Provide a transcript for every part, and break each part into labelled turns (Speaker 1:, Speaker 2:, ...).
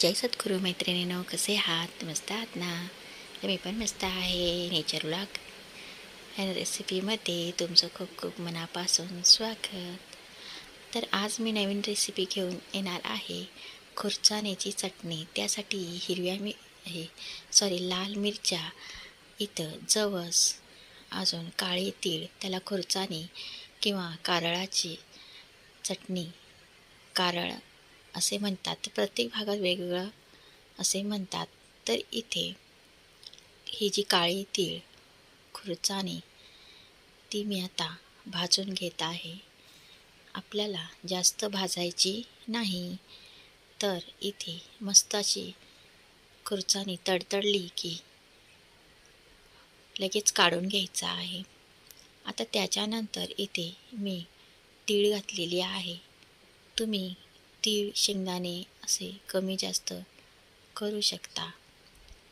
Speaker 1: जय सद्गुरू मैत्रिणीनो कसे आहात? मस्त आहात ना? मी पण मस्त आहे. नेचर ब्लॉग ह्या रेसिपीमध्ये तुमचं खूप खूप मनापासून स्वागत. तर आज मी नवीन रेसिपी घेऊन येणार आहे. खुर्चाण्याची चटणी. त्यासाठी हिरव्या मी हे सॉरी लाल मिरच्या इथं जवस अजून काळे तीळ त्याला खुर्चाणी किंवा कारळाची चटणी कारळ असे म्हणतात. प्रत्येक भागात वेगवेगळं असे म्हणतात. तर इथे ही जी काळी तीळ खुर्चाने ती मी आता भाजून घेत आहे. आपल्याला जास्त भाजायची नाही. तर इथे मस्त अशी खुर्चाणी तडतडली की लगेच काढून घ्यायचं आहे. आता त्याच्यानंतर इथे मी तीळ घातलेली आहे. तुम्ही तीळ शेंगदाणे असे कमी जास्त करू शकता.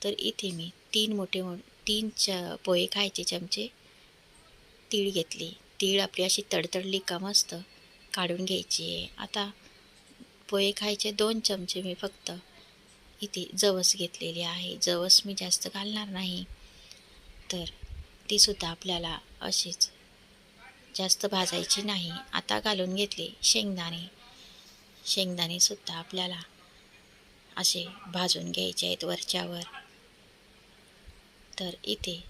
Speaker 1: तर इथे मी तीन मोठे मो तीन च पोहे खायचे चमचे तीळ घेतले. तीळ आपली अशी तडतडली का मस्त काढून घ्यायची आहे. आता पोहे खायचे दोन चमचे मी फक्त इथे जवस घेतलेली आहे. जवस मी जास्त घालणार नाही. तर तीसुद्धा आपल्याला अशीच जास्त भाजायची नाही. आता घालून घेतले शेंगदाणे. शेंगदाणेसुद्धा आपल्याला असे भाजून घ्यायचे आहेत वरच्यावर. तर इथे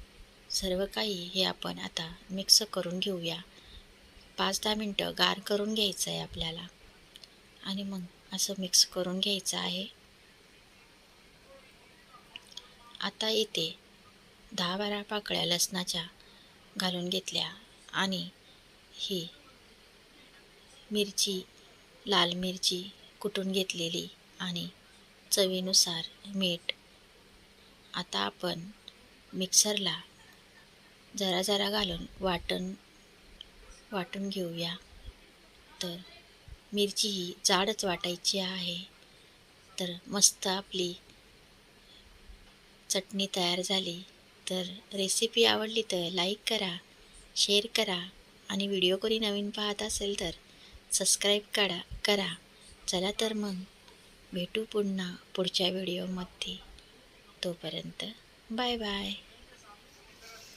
Speaker 1: सर्व काही हे आपण आता मिक्स करून घेऊया. पाच दहा मिनटं गार करून घ्यायचं आहे आपल्याला. आणि मग असं मिक्स करून घ्यायचं आहे. आता इथे दहा बारा पाकळ्या लसणाच्या घालून घेतल्या. आणि ही मिरची लाल मिरची कुटून घेतलेली आणि चवीनुसार मीठ. आता आपण मिक्सरला जरा जरा घालून वाटण वाटून घेऊया. तर मिरची ही जाडच वाटायची आहे. तर मस्त आपली चटणी तयार झाली. तर रेसिपी आवडली तर लाईक करा शेअर करा आणि व्हिडिओ कोणी नवीन पाहत असेल तर सबस्क्राईब करा करा. चला तर मग भेटू पुन्हा पुढच्या व्हिडिओमध्ये तोपर्यंत बाय बाय